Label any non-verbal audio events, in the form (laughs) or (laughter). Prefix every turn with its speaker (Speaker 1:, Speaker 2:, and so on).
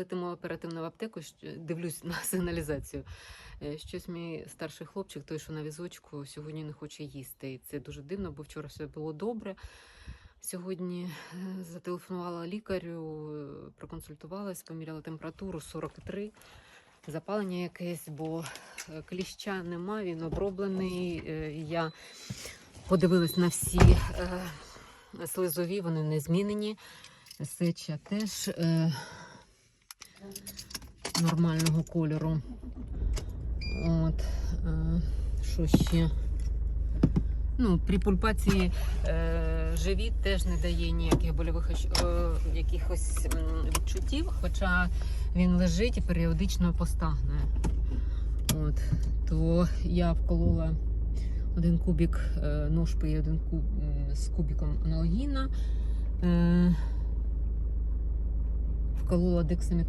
Speaker 1: летимо оперативно в аптеку, дивлюсь на (laughs) сигналізацію. Е, Щось мій старший хлопчик, той, що на візочку, сьогодні не хоче їсти. І це дуже дивно, бо вчора все було добре. Сьогодні е, зателефонувала лікарю, е, проконсультувалась, поміряла температуру 43, запалення якесь, бо кліща нема, він оброблений. Я подивилась на всі слизові, вони не змінені. Сеча теж нормального кольору. От, е, що ще? Ну, при пульпації е, живіт теж не дає ніяких больових е, якихось відчуттів, хоча він лежить і періодично постагне. От, то я вколола один кубик е, ножпи і один куб з кубиком аналогіна. Е, вколола дексамет